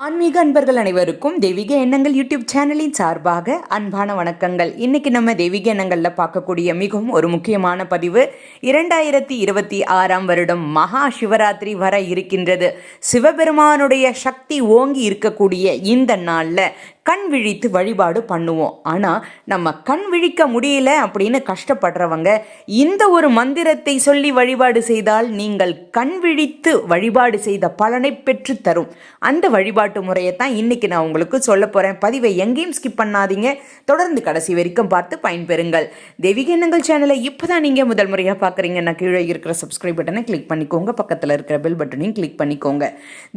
ஆன்மீக அன்பர்கள் அனைவருக்கும் தெய்வீக எண்ணங்கள் யூடியூப் சேனலின் சார்பாக அன்பான வணக்கங்கள். இன்னைக்கு நம்ம தெய்வீக எண்ணங்களில் பார்க்கக்கூடிய மிகவும் ஒரு முக்கியமான பதிவு இரண்டாயிரத்தி இருபத்தி ஆறாம் வருடம் மகா சிவராத்திரி வர இருக்கின்றது. சிவபெருமானுடைய சக்தி ஓங்கி இருக்கக்கூடிய இந்த நாளில் கண் விழித்து வழிபாடு பண்ணுவோம். ஆனால் நம்ம கண் விழிக்க முடியல அப்படின்னு கஷ்டப்படுறவங்க இந்த ஒரு மந்திரத்தை சொல்லி வழிபாடு செய்தால் நீங்கள் கண் விழித்து வழிபாடு செய்த பலனை பெற்று தரும். அந்த வழிபாட்டு முறையை தான் இன்றைக்கி நான் உங்களுக்கு சொல்ல போகிறேன் பதிவை எங்கேயும் ஸ்கிப் பண்ணாதீங்க. தொடர்ந்து கடைசி வரைக்கும் பார்த்து பயன்பெறுங்கள். தெய்வீக எண்ணங்கள் சேனலை இப்போ தான் நீங்கள் முதல் முறையாக பார்க்குறீங்கன்னா கீழே இருக்கிற சப்ஸ்கிரைப் பட்டனை கிளிக் பண்ணிக்கோங்க. பக்கத்தில் இருக்கிற பெல் பட்டனையும் கிளிக் பண்ணிக்கோங்க.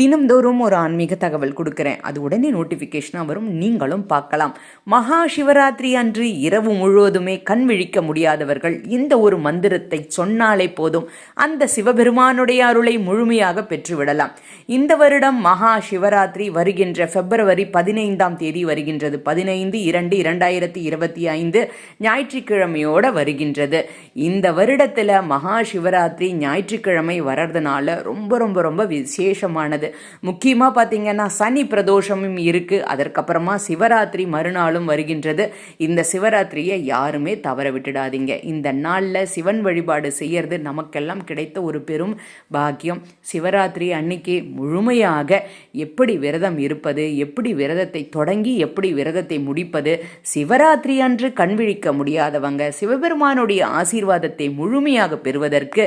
தினம்தோறும் ஒரு ஆன்மீக தகவல் கொடுக்குறேன். அது உடனே நோட்டிஃபிகேஷனாக வரும். நீங்களும் பார்க்கலாம். மகா சிவராத்திரி அன்று இரவு முழுவதுமே கண் விழிக்க முடியாதவர்கள் இந்த ஒரு மந்திரத்தை சொன்னாலே போதும். அந்த சிவபெருமானுடைய அருளை முழுமையாக பெற்றுவிடலாம். இந்த வருடம் மகா சிவராத்திரி வருகின்ற பிப்ரவரி பதினைந்தாம் தேதி வருகின்றது. பதினைந்து இரண்டு இரண்டாயிரத்தி இருபத்தி ஐந்து ஞாயிற்றுக்கிழமையோட வருகின்றது. இந்த வருடத்தில் மகா சிவராத்திரி ஞாயிற்றுக்கிழமை வர்றதுனால ரொம்ப ரொம்ப ரொம்ப விசேஷமானது. முக்கியமாக பார்த்தீங்கன்னா சனி பிரதோஷமும் இருக்குது அதற்கப்புறமா சிவராத்திரி மறுநாளும் வருகின்றது. இந்த சிவராத்திரியை யாருமே தவற விட்டுடாதீங்க. இந்த நாளில் சிவன் வழிபாடு செய்யறது நமக்கெல்லாம் கிடைத்த ஒரு பெரும் பாக்கியம். சிவராத்திரி அன்னைக்கு முழுமையாக எப்படி விரதம் இருப்பது எப்படி விரதத்தை தொடங்கி எப்படி விரதத்தை முடிப்பது சிவராத்திரி அன்று கண்விழிக்க முடியாதவங்க சிவபெருமானுடைய ஆசீர்வாதத்தை முழுமையாக பெறுவதற்கு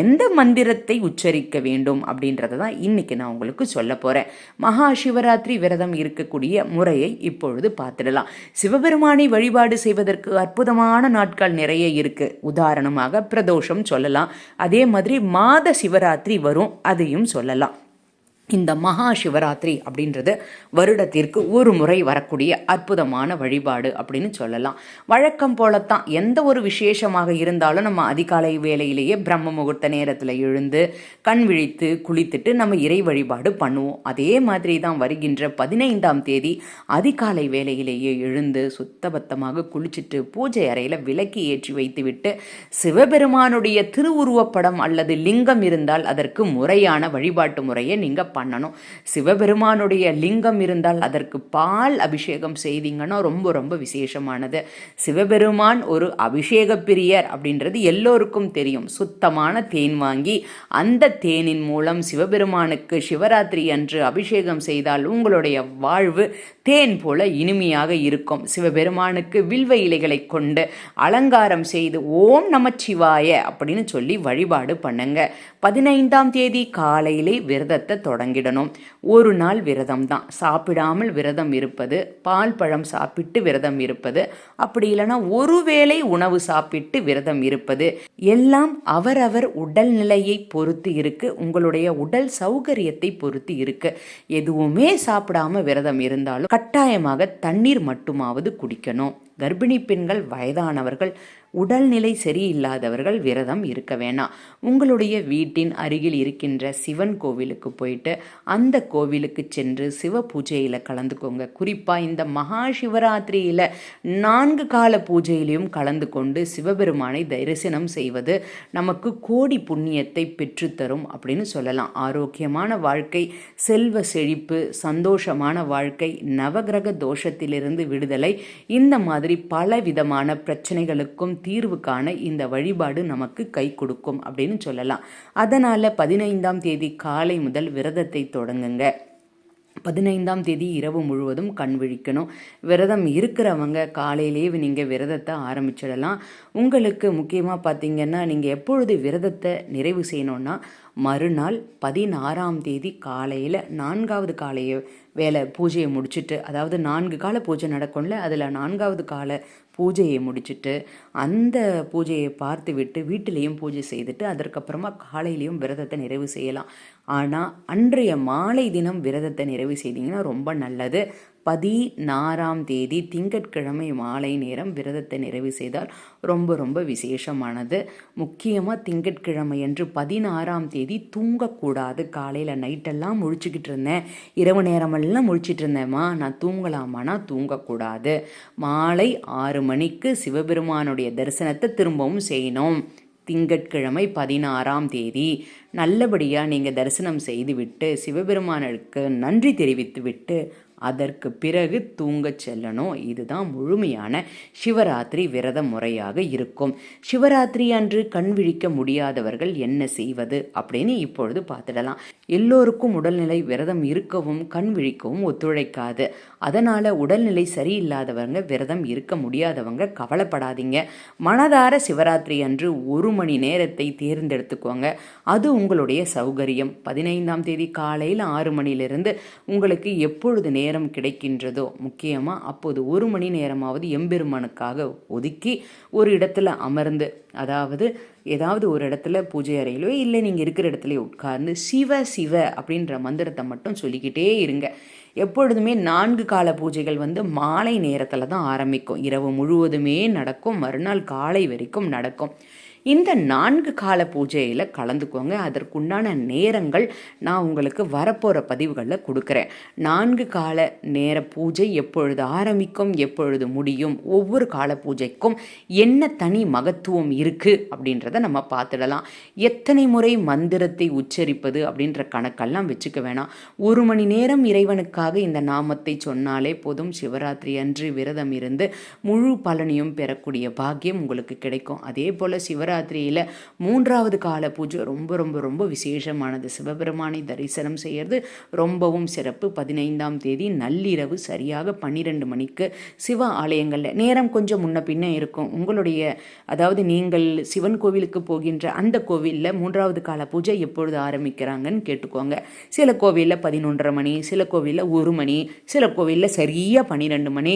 எந்த மந்திரத்தை உச்சரிக்க வேண்டும் அப்படின்றத தான் இன்னைக்கு நான் உங்களுக்கு சொல்ல போகிறேன் மகா சிவராத்திரி விரதம் இருக்கக்கூடிய முறை முறையை இப்பொழுது பார்த்துடலாம். சிவபெருமானை வழிபாடு செய்வதற்கு அற்புதமான நாட்கள் நிறைய இருக்கு. உதாரணமாக பிரதோஷம் சொல்லலாம். அதே மாதிரி மாத சிவராத்திரி வரும் அதையும் சொல்லலாம். இந்த மகா சிவராத்திரி அப்படின்றது வருடத்திற்கு ஒரு முறை வரக்கூடிய அற்புதமான வழிபாடு அப்படின்னு சொல்லலாம். வழக்கம் போலத்தான் எந்த ஒரு விசேஷமாக இருந்தாலும் நம்ம அதிகாலை வேலையிலேயே பிரம்ம முகூர்த்த நேரத்தில் எழுந்து கண் விழித்து குளித்துட்டு நம்ம இறை வழிபாடு பண்ணுவோம். அதே மாதிரி தான் வருகின்ற பதினைந்தாம் தேதி அதிகாலை வேலையிலேயே எழுந்து சுத்தபத்தமாக குளிச்சுட்டு பூஜை அறையில் விளக்கி ஏற்றி வைத்துவிட்டு சிவபெருமானுடைய திருவுருவப்படம் அல்லது லிங்கம் இருந்தால் அதற்கு முறையான வழிபாட்டு முறையை நீங்கள் பண்ணணும். சிவபெருமானுடைய லிங்கம் இருந்தால் அதற்கு பால் அபிஷேகம் செய்தீங்கன்னா ரொம்ப ரொம்ப விசேஷமானது. சிவபெருமான் ஒரு அபிஷேக பிரியர் அப்படின்றது எல்லோருக்கும் தெரியும். சுத்தமான தேன் வாங்கி அந்த தேனின் மூலம் சிவபெருமானுக்கு சிவராத்திரி அன்று அபிஷேகம் செய்தால் உங்களுடைய வாழ்வு தேன் போல இனிமையாக இருக்கும். சிவபெருமானுக்கு வில்வ இலைகளை கொண்டு அலங்காரம் செய்து ஓம் நமச்சிவாய அப்படின்னு சொல்லி வழிபாடு பண்ணுங்க. பதினைந்தாம் தேதி காலையிலே விரதத்தை தொடங்கிடணும் ஒரு நாள் விரதம் தான் சாப்பிடாமல் விரதம் இருப்பது பால் பழம் சாப்பிட்டு விரதம் இருப்பது அப்படி இல்லைன்னா ஒருவேளை உணவு சாப்பிட்டு விரதம் இருப்பது எல்லாம் அவரவர் உடல்நிலையை பொறுத்து இருக்கு உங்களுடைய உடல் சௌகரியத்தை பொறுத்து இருக்கு. எதுவுமே சாப்பிடாம விரதம் இருந்தாலும் கட்டாயமாக தண்ணீர் மட்டுமாவது குடிக்கணும். கர்ப்பிணி பெண்கள் வயதானவர்கள் உடல்நிலை சரியில்லாதவர்கள் விரதம் இருக்க வேணாம். உங்களுடைய வீட்டின் அருகில் இருக்கின்ற சிவன் கோவிலுக்கு போயிட்டு அந்த கோவிலுக்கு சென்று சிவ பூஜையில் கலந்துக்கோங்க. குறிப்பாக இந்த மகா சிவராத்திரியில் நான்கு கால பூஜையிலையும் கலந்து கொண்டு சிவபெருமானை தரிசனம் செய்வது நமக்கு கோடி புண்ணியத்தை பெற்றுத்தரும் அப்படின்னு சொல்லலாம். ஆரோக்கியமான வாழ்க்கை செல்வ செழிப்பு சந்தோஷமான வாழ்க்கை நவகிரக தோஷத்திலிருந்து விடுதலை இந்த மாதிரி பல விதமான பிரச்சனைகளுக்கும் தீர்வு காண இந்த வழிபாடு நமக்கு கை கொடுக்கும் அப்படின்னு சொல்லலாம். அதனால் பதினைந்தாம் தேதி காலை முதல் விரதத்தை தொடங்குங்க. பதினைந்தாம் தேதி இரவு முழுவதும் கண் விழிக்கணும். விரதம் இருக்கிறவங்க காலையிலேயே நீங்கள் விரதத்தை ஆரம்பிச்சிடலாம். உங்களுக்கு முக்கியமாக பார்த்தீங்கன்னா நீங்கள் எப்பொழுது விரதத்தை நிறைவு செய்யணுன்னா மறுநாள் பதினாறாம் தேதி காலையில் நான்காவது காலையை வேலை பூஜையை முடிச்சுட்டு அதாவது நான்கு கால பூஜை நடக்கும்ல அதில் நான்காவது கால பூஜையை முடிச்சுட்டு அந்த பூஜையை பார்த்து விட்டு வீட்டிலையும் பூஜை செய்துட்டு அதற்கப்புறமா காலையிலையும் விரதத்தை நிறைவு செய்யலாம். ஆனால் அன்றைய மாலை தினம் விரதத்தை நிறைவு செய்தீங்கன்னா ரொம்ப நல்லது. பதினாறாம் தேதி திங்கட்கிழமை மாலை நேரம் விரதத்தை நிறைவு செய்தால் ரொம்ப ரொம்ப விசேஷமானது. முக்கியமாக திங்கட்கிழமை என்று பதினாறாம் தேதி தூங்கக்கூடாது. காலையில் நைட்டெல்லாம் முழிச்சுக்கிட்டு இருந்தேன். இரவு நேரமெல்லாம் முழிச்சிட்டு இருந்தேம்மா நான் தூங்கலாமானா? தூங்கக்கூடாது. மாலை ஆறு மணிக்கு சிவபெருமானுடைய தரிசனத்தை திரும்பவும் செய்யணும். திங்கட்கிழமை பதினாறாம் தேதி. நல்லபடியாக நீங்கள் தரிசனம் செய்துவிட்டு சிவபெருமானுக்கு நன்றி தெரிவித்துவிட்டு அதற்கு பிறகு தூங்கச் செல்லணும் இதுதான் முழுமையான சிவராத்திரி விரத முறையாக இருக்கும். சிவராத்திரி அன்று கண் விழிக்க முடியாதவர்கள் என்ன செய்வது? அப்படின்னு இப்பொழுது பார்த்துடலாம். எல்லோருக்கும் உடல்நிலை விரதம் இருக்கவும் கண் விழிக்கவும் ஒத்துழைக்காது. அதனால் உடல்நிலை சரியில்லாதவங்க விரதம் இருக்க முடியாதவங்க கவலைப்படாதீங்க. மனதார சிவராத்திரி அன்று ஒரு மணி நேரத்தை தேர்ந்தெடுத்துக்கோங்க. அது உங்களுடைய சௌகரியம். பதினைந்தாம் தேதி காலையில் ஆறு மணிலிருந்து உங்களுக்கு எப்பொழுது நேரம் நேரம் கிடைக்கின்றதோ? முக்கியமாக அப்போது ஒரு மணி நேரமாவது எம்பெருமானுக்காக ஒதுக்கி ஒரு இடத்துல அமர்ந்து அதாவது ஏதாவது ஒரு இடத்துல பூஜை அறையிலோ இல்லை நீங்கள் இருக்கிற இடத்துலையோ உட்கார்ந்து சிவ சிவ அப்படின்ற மந்திரத்தை மட்டும் சொல்லிக்கிட்டே இருங்க. எப்பொழுதுமே நான்கு கால பூஜைகள் வந்து மாலை நேரத்தில் தான் ஆரம்பிக்கும். இரவு முழுவதுமே நடக்கும். மறுநாள் காலை வரைக்கும் நடக்கும். இந்த நான்கு கால பூஜையில் கலந்துக்கோங்க. அதற்குண்டான நேரங்கள் நான் உங்களுக்கு வரப்போகிற பதிவுகளில் கொடுக்குறேன். நான்கு கால நேர பூஜை எப்பொழுது ஆரம்பிக்கும் எப்பொழுது முடியும் ஒவ்வொரு கால பூஜைக்கும் என்ன தனி மகத்துவம் இருக்குது அப்படின்றத நம்ம பார்த்துடலாம். எத்தனை முறை மந்திரத்தை உச்சரிப்பது அப்படின்ற கணக்கெல்லாம் வச்சுக்க வேணாம். ஒரு மணி நேரம் இறைவனுக்காக இந்த நாமத்தை சொன்னாலே போதும். சிவராத்திரி அன்று விரதம் இருந்து முழு பலனையும் பெறக்கூடிய பாக்கியம் உங்களுக்கு கிடைக்கும். அதே போல் சிவராத்திரி சிவராத்திரியில் மூன்றாவது கால பூஜை ரொம்ப ரொம்ப ரொம்ப விசேஷமானது. சிவபெருமானை தரிசனம் செய்கிறது ரொம்பவும் சிறப்பு. பதினைந்தாம் தேதி நள்ளிரவு சரியாக பன்னிரெண்டு மணிக்கு சிவ ஆலயங்களில். நேரம் கொஞ்சம் முன்ன பின்ன இருக்கும். உங்களுடைய அதாவது நீங்கள் சிவன் கோவிலுக்கு போகின்ற அந்த கோவிலில் மூன்றாவது கால பூஜை எப்பொழுது ஆரம்பிக்கிறாங்கன்னு கேட்டுக்கோங்க. சில கோவிலில் பதினொன்றரை மணி சில கோவிலில் ஒரு மணி சில கோவிலில் சரியாக பன்னிரெண்டு மணி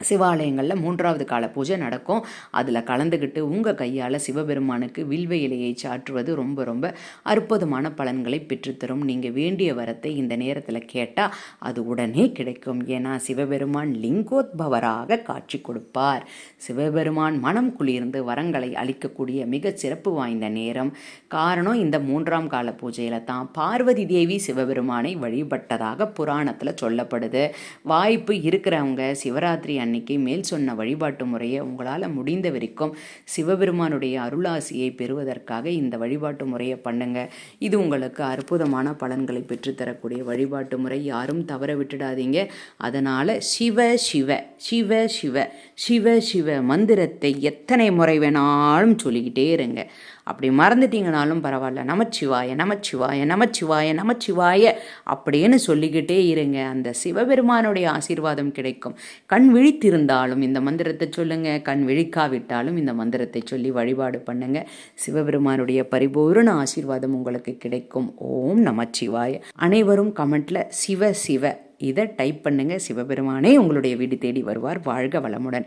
சிவாலயங்களில் மூன்றாவது கால பூஜை நடக்கும். அதில் கலந்துக்கிட்டு உங்கள் கையால் சிவபெருமானுக்கு வில்வ இலையை சாற்றுவது ரொம்ப ரொம்ப அற்புதமான பலன்களை பெற்றுத்தரும். நீங்கள் வேண்டிய வரத்தை இந்த நேரத்தில் கேட்டால் அது உடனே கிடைக்கும். ஏன்னா சிவபெருமான் லிங்கோத்பவராக காட்சி கொடுப்பார். சிவபெருமான் மனம் குளிர்ந்து வரங்களை அளிக்கக்கூடிய மிக சிறப்பு வாய்ந்த நேரம். காரணம் இந்த மூன்றாம் கால பூஜையில் தான் பார்வதி தேவி சிவபெருமானை வழிபட்டதாக புராணத்தில் சொல்லப்படுது. வாய்ப்பு இருக்கிறவங்க சிவராத்திரி அன்னைக்கு மேல் சொன்ன வழிபாட்டு முறையை உங்களால் முடிந்த வரைக்கும் சிவபெருமானுடைய அருளாசியை பெறுவதற்காக இந்த வழிபாட்டு முறையை பண்ணுங்க. இது உங்களுக்கு அற்புதமான பலன்களை பெற்றுத்தரக்கூடிய வழிபாட்டு முறை. யாரும் தவற விட்டுடாதீங்க. அதனால் சிவ சிவ. சிவ சிவ சிவ சிவ மந்திரத்தை எத்தனை முறை வேணாலும் சொல்லிக்கிட்டே இருங்க. அப்படி மறந்துட்டீங்கனாலும் பரவாயில்ல. நமச்சிவாய நமச்சிவாய நமச்சிவாய நமச்சிவாய அப்படின்னு சொல்லிக்கிட்டே இருங்க. அந்த சிவபெருமானுடைய ஆசீர்வாதம் கிடைக்கும். கண் விழித்திருந்தாலும் இந்த மந்திரத்தை சொல்லுங்கள் கண் விழிக்காவிட்டாலும் இந்த மந்திரத்தை சொல்லி வழிபாடு பண்ணுங்க. சிவபெருமானுடைய பரிபூர்ண ஆசீர்வாதம் உங்களுக்கு கிடைக்கும். ஓம் நமச்சிவாய. அனைவரும் கமெண்ட்ல சிவ சிவ இதை டைப் பண்ணுங்கள் சிவபெருமானே உங்களுடைய வீடு தேடி வருவார். வாழ்க வளமுடன்.